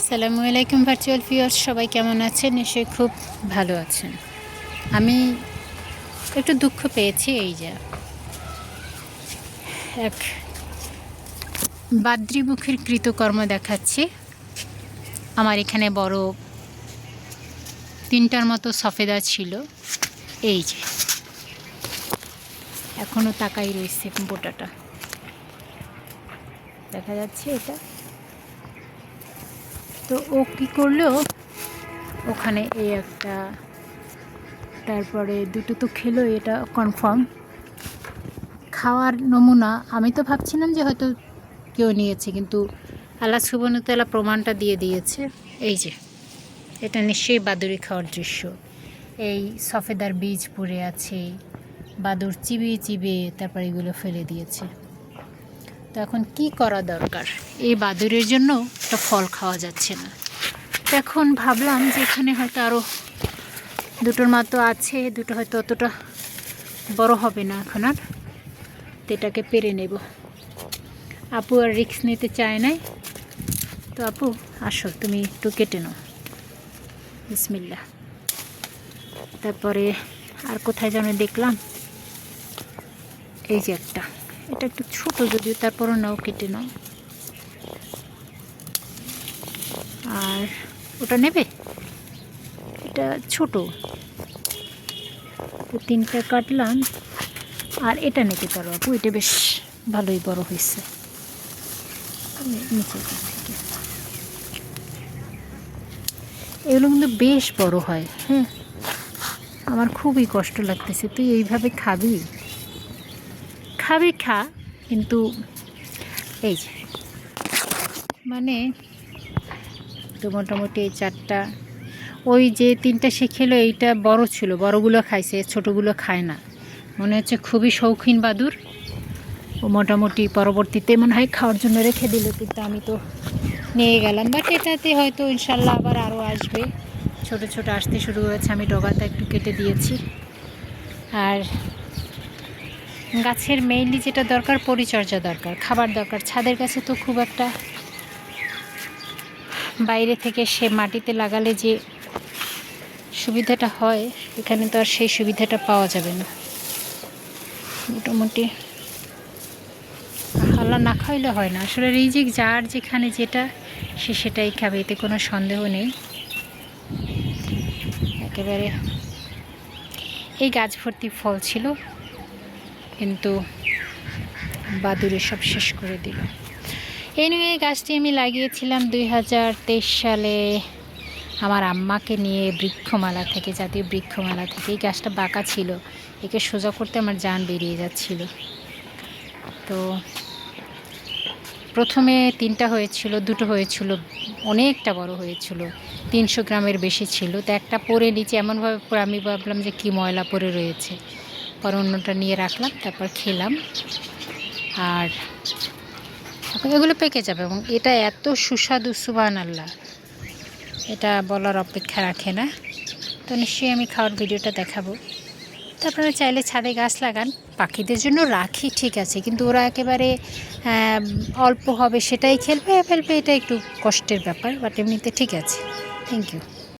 আসসালামু আলাইকুম virtual viewers সবাই কেমন আছেন? নিশ্চয়ই খুব ভালো আছেন। আমি একটু দুঃখ পেয়েছি এই যা এক বাদ্রিমুখের কৃতকর্ম দেখাচ্ছি। আমার এখানে বড় তিনটার মতো সফেদা ছিল। এই যে। এখনও তাকাই রয়েছে বোটাটা। দেখা যাচ্ছে এটা। তো ও কী করল? ওখানে এই একটা, তারপরে দুটো তো খেলো, এটা কনফার্ম খাওয়ার নমুনা, আমি তো ভাবছিলাম যে হয়তো কেউ নিয়েছে, কিন্তু আল্লাহ সুবনতলা প্রমাণটা দিয়ে দিয়েছে। এই যে, এটা নিশ্চয়ই বাদুড়ি খাওয়ার দৃশ্য। এই সফেদার বীজ পড়ে আছে বাদুর চিবিয়ে চিবিয়ে তারপর এগুলো ফেলে দিয়েছে। তো এখন কি করা দরকার? এই বাদুরের জন্য একটা ফল খাওয়া যাচ্ছে না। তো এখন ভাবলাম যে এখানে হয়তো আরও দুটোর মতো আছে, দুটো হয়তো অতটা বড় হবে না এখন আর। এটাকে পেরে নেব। আপু আর রিক্স নিতে চায় নাই। তো আপু, আসো, তুমি একটু কেটে নাও। বিসমিল্লা তারপরে আর কোথায় যেন দেখলাম, এই যে একটা। এটা একটু ছোট যদিও, তারপরও নাও কেটে নাও। আর ওটা নেবে? এটা ছোট। তো তিনটা কাটলাম। আর এটা নিতে পারো আপু, এটা বেশ ভালোই বড় হয়েছে। এগুলো কিন্তু বেশ বড় হয় হ্যাঁ। আমার খুবই কষ্ট লাগতেছে। তুই এইভাবে খাবি? খাবি খা, কিন্তু এই মানে তো মোটামুটি এই চারটা, ওই যে তিনটা সে খেলো, এইটা বড় ছিল, বড়গুলো খাইছে, ছোটোগুলো খায় না। মনে হচ্ছে খুবই শৌখিন বাদুর। ও মোটামুটি পরবর্তীতে মনে হয় খাওয়ার জন্য রেখে দিল, কিন্তু আমি তো নিয়ে গেলাম। বাট এটাতে হয়তো ইনশাল্লাহ আবার আরও আসবে। ছোট ছোট আসতে শুরু হয়েছে আমি ডগাটা একটু কেটে দিয়েছি। আর গাছের মেইনলি যেটা দরকার, পরিচর্যা দরকার। খাবার দরকার। ছাদের কাছে তো খুব একটা বাইরে থেকে সে মাটিতে লাগালে যে সুবিধাটা হয়, এখানে তো আর সেই সুবিধাটা পাওয়া যাবে না। মোটামুটি আল্লাহ না খাইলে হয় না। আসলে রিজিক যার যেখানে যেটা, সে সেটাই খাবে, এতে কোনো সন্দেহ নেই। একেবারে এই গাছ ভর্তি ফল ছিল। কিন্তু বাদুরে সব শেষ করে দিল। এই গাছটি আমি লাগিয়েছিলাম দুই হাজার তেইশ সালে আমার আম্মাকে নিয়ে বৃক্ষমালা থেকে, জাতীয় বৃক্ষমালা থেকে। এই গাছটা বাঁকা ছিল। একে সোজা করতে আমার যান বেরিয়ে যাচ্ছিল। তো প্রথমে তিনটা হয়েছিল, দুটো হয়েছিল, অনেকটা বড় হয়েছিল। তিনশো গ্রামের বেশি ছিল। তো একটা পরে নিচে এমনভাবে আমি ভাবলাম যে কি ময়লা পরে রয়েছে। পরে অন্যটা নিয়ে রাখলাম, তারপর খেলাম। আর এগুলো পেকে যাবে এবং এটা এত সুস্বাদু সুবান আল্লাহ এটা বলার অপেক্ষা রাখে না। তো নিশ্চয়ই আমি খাওয়ার ভিডিওটা দেখাবো। তো আপনারা চাইলে ছাদে গাছ লাগান, পাখিদের জন্য রাখি ঠিক আছে, কিন্তু ওরা একেবারে অল্প হবে সেটাই খেলবে, ফেলবে, এটা একটু কষ্টের ব্যাপার বাট এমনিতে ঠিক আছে। Thank you